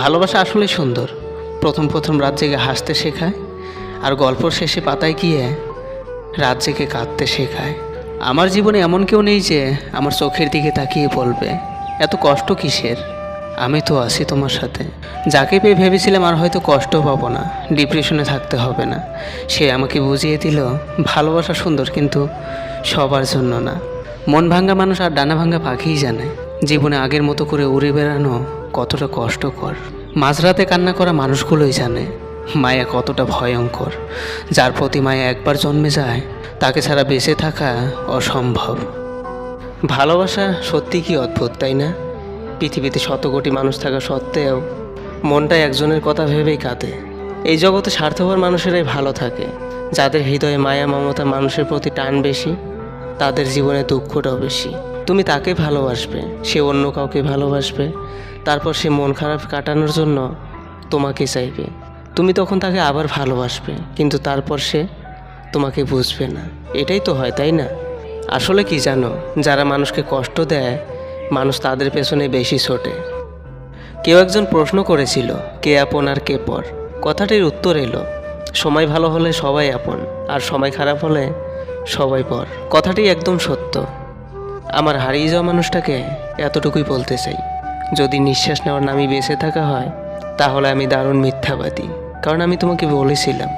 ভালোবাসা আসলে সুন্দর। প্রথম প্রথম রাত জেগে হাসতে শেখায়, আর গল্প শেষে পাতায় গিয়ে রাত জেগে কাঁদতে শেখায়। আমার জীবনে এমন কেউ নেই যে আমার চোখের দিকে তাকিয়ে বলবে, এত কষ্ট কিসের? আমি তো আছি তোমার সাথে। যাকে পেয়ে ভেবেছিলাম আর হয়তো কষ্ট পাবো না, ডিপ্রেশনে থাকতে হবে না। সে আমাকে বুঝিয়ে দিল, ভালোবাসা সুন্দর কিন্তু সবার জন্য না। মন ভাঙ্গা মানুষ আর ডানা ভাঙ্গা পাখিই জানে, জীবনে আগের মতো করে উড়ে বেড়ানো কতটা কষ্টকর। মাঝরাতে কান্না করা মানুষগুলোই জানে, মায়া কতটা ভয়ঙ্কর। যার প্রতি মায়া একবার জন্মে যায়, তাকে ছাড়া বেঁচে থাকা অসম্ভব। ভালোবাসা সত্যি কি অদ্ভুত, তাই না? পৃথিবীতে শত কোটি মানুষ থাকা সত্ত্বেও মনটা একজনের কথা ভেবেই কাঁদে। এই জগতে স্বার্থপর মানুষেরাই ভালো থাকে। যাদের হৃদয়ে মায়া মমতা মানুষের প্রতি টান বেশি, তাদের জীবনে দুঃখটাও বেশি। তুমি তাকে ভালোবাসবে, সে অন্য কাউকে ভালোবাসবে, তারপর সে মন খারাপ কাটানোর জন্য তোমাকে চাইবে। তুমি তখন তাকে আবার ভালোবাসবে, কিন্তু তারপর সে তোমাকে বুঝবে না। এটাই তো হয়, তাই না? আসলে কি জানো, যারা মানুষকে কষ্ট দেয়, মানুষ তাদের পেছনে বেশি ছোটে। কেউ একজন প্রশ্ন করেছিল, কে আপন আর কে পর? কথাটির উত্তর এলো, সময় ভালো হলে সবাই আপন, আর সময় খারাপ হলে সবাই পর। কথাটি একদম সত্য। আমার হারিয়ে যাওয়া মানুষটাকে এতটুকুই বলতে চাই। যদি নিঃশ্বাস নেওয়ার নামই বেঁচে থাকা হয়, তাহলে আমি দারুণ মিথ্যাবাদী। কারণ আমি তোমাকে বলেছিলাম,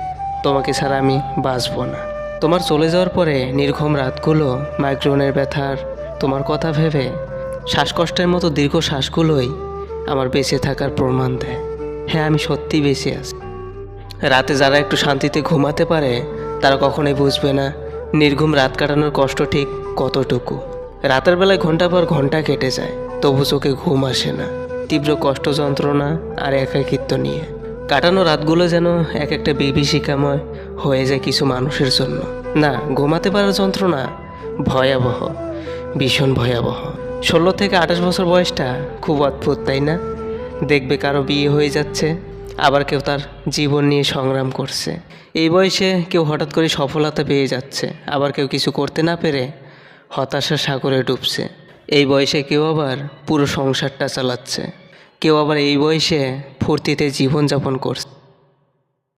তোমাকে ছাড়া আমি বাঁচব না। তোমার চলে যাওয়ার পরে নির্ঘুম রাতগুলো মাইগ্রেনের ব্যথার, তোমার কথা ভেবে, শ্বাসকষ্টের মতো দীর্ঘ শ্বাসগুলোই আমার বেঁচে থাকার প্রমাণ দেয়। হ্যাঁ আমি সত্যিই বেঁচে আছি। রাতে যারা একটু শান্তিতে ঘুমাতে পারে, তারা কখনোই বুঝবে না নির্ঘুম রাত কাটানোর কষ্ট ঠিক কতটুকু। রাতের বেলায় ঘণ্টা পর ঘণ্টা কেটে যায়, তবু চোখে ঘুম আসে না। তীব্র কষ্ট যন্ত্রণা আর একাকিত্ব নিয়ে। কাটানো রাতগুলো যেন এক একটা বিভীষিকাময় হয়ে যায় কিছু মানুষের জন্য। না, ঘুমাতে পারার যন্ত্রণা ভয়াবহ, ভীষণ ভয়াবহ। ষোলো থেকে আঠাশ বছর বয়সটা খুব অদ্ভুত, তাই না? দেখবে কারও বিয়ে হয়ে যাচ্ছে, আবার কেউ তার জীবন নিয়ে সংগ্রাম করছে। এই বয়সে কেউ হঠাৎ করে সফলতা পেয়ে যাচ্ছে, আবার কেউ কিছু করতে না পেরে হতাশার সাগরে ডুবছে। এই বয়সে কেউ আবার পুরো সংসারটা চালাচ্ছে। কেউ আবার এই বয়সে ফুর্তিতে জীবনযাপন করছে।